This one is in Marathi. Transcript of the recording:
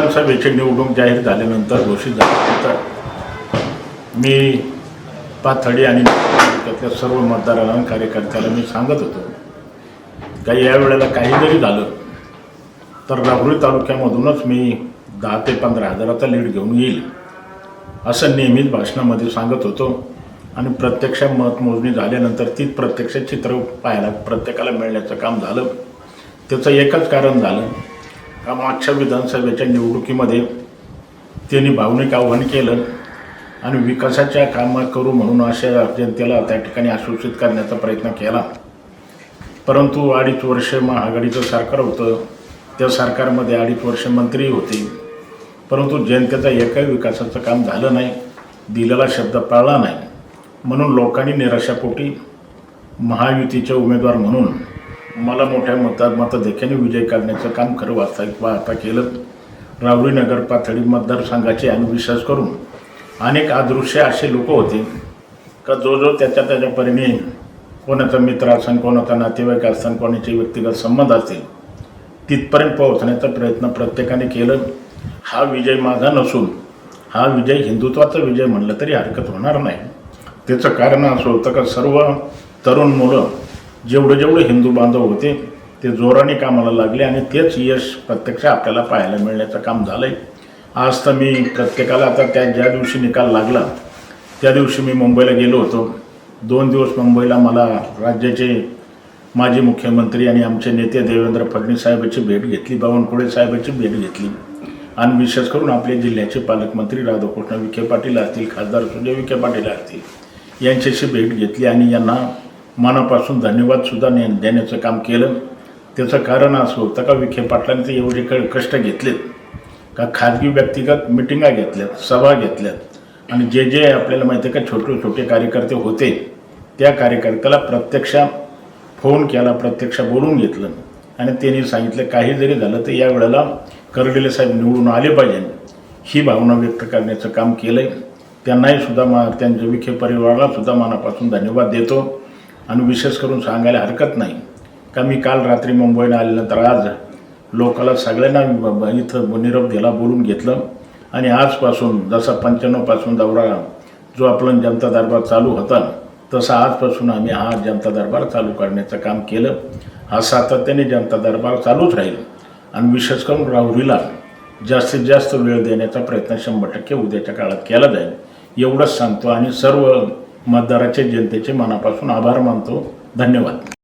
विधानसभेची निवडणूक जाहीर झाल्यानंतर घोषित झाल्यानंतर मी पाथडी आणि तालुक्यातल्या सर्व मतदारांना कार्यकर्त्याला मी सांगत होतो का या वेळेला काही जरी झालं तर राहुरी तालुक्यामधूनच मी दहा ते पंधरा हजाराचा लीड घेऊन येईल असं नेहमीच भाषणामध्ये सांगत होतो. आणि प्रत्यक्ष मतमोजणी झाल्यानंतर तीच प्रत्यक्ष चित्र पाहायला प्रत्येकाला मिळण्याचं काम झालं. त्याचं एकच कारण झालं का मागच्या विधानसभेच्या निवडणुकीमध्ये त्यांनी भावनिक आव्हान केलं आणि विकासाच्या कामं करू म्हणून अशा जनतेला त्या ठिकाणी आश्वासित करण्याचा प्रयत्न केला. परंतु अडीच वर्ष महाआघाडीचं सरकार होतं. त्या सरकारमध्ये अडीच वर्ष मंत्री होते. परंतु जनतेचा एकही विकासाचं काम झालं नाही. दिलेला शब्द पाळला नाही. म्हणून लोकांनी निराशापोटी महायुतीचे उमेदवार म्हणून मला मोठ्या मतात मतदेखील विजय करण्याचं काम खरं वाचता वाहता केलं. रावरी नगर पातळी मतदारसंघाचे आणि विश्वास करून अनेक अदृश्य असे लोक होते. का जो जो त्याच्या त्याच्या परीने कोणाचा मित्र असेल कोणाचा नातेवाईक असेल कोणाचे व्यक्तिगत संबंध असतील तिथपर्यंत पोहोचण्याचा प्रयत्न प्रत्येकाने केलं. हा विजय माझा नसून हा विजय हिंदुत्वाचा विजय म्हणलं तरी हरकत होणार नाही. त्याचं कारण असं होतं का सर्व तरुण मुलं जेवढे जेवढे हिंदू बांधव होते ते जोराने कामाला लागले आणि तेच यश प्रत्यक्ष आपल्याला पाहायला मिळण्याचं काम झालं आहे आज तर मी प्रत्येकाला आता त्या ज्या दिवशी निकाल लागला त्या दिवशी मी मुंबईला गेलो होतो. दोन दिवस मुंबईला मला राज्याचे माजी मुख्यमंत्री आणि आमचे नेते देवेंद्र फडणवीस साहेबांची भेट घेतली बावनकुळे साहेबांची भेट घेतली. आणि विशेष करून आपले जिल्ह्याचे पालकमंत्री राधाकृष्ण विखे पाटील असतील खासदार सुजय विखे पाटील असतील यांच्याशी भेट घेतली आणि यांना मनापासून धन्यवादसुद्धा ने देण्याचं काम केलं. त्याचं कारण असं होतं का विखे पाटलांचे एवढे क कष्ट घेतलेत का खाजगी व्यक्तिगत मिटिंगा घेतल्यात सभा घेतल्यात आणि जे जे आपल्याला माहिती आहे का छोटे छोटे कार्यकर्ते होते त्या कार्यकर्त्याला प्रत्यक्ष फोन केला प्रत्यक्ष बोलून घेतलं आणि त्यांनी सांगितलं काही जरी झालं तर या वेळेला करडेले साहेब निवडून आले पाहिजे. ही भावना व्यक्त करण्याचं काम केलं आहे त्यांनाही सुद्धा मा त्यांच्या विखे परिवाराला सुद्धा मनापासून धन्यवाद देतो. आणि विशेष करून सांगायला हरकत नाही. का मी काल रात्री मुंबईला आल्यानंतर आज लोकाला सगळ्यांना इथं निरोप दिला बोलून घेतलं. आणि आजपासून जसा पंच्याण्णवपासून दौरा जो आपला जनता दरबार चालू होता तसा आजपासून आम्ही हा जनता दरबार चालू करण्याचं काम केलं. हा सातत्याने जनता दरबार चालूच राहील. आणि विशेष करून राहुरीला जास्तीत जास्त वेळ देण्याचा प्रयत्न शंभर टक्के उद्याच्या काळात केला जाईल. एवढंच सांगतो आणि सर्व मतदाराचे जनतेचे मनापासून आभार मानतो. धन्यवाद.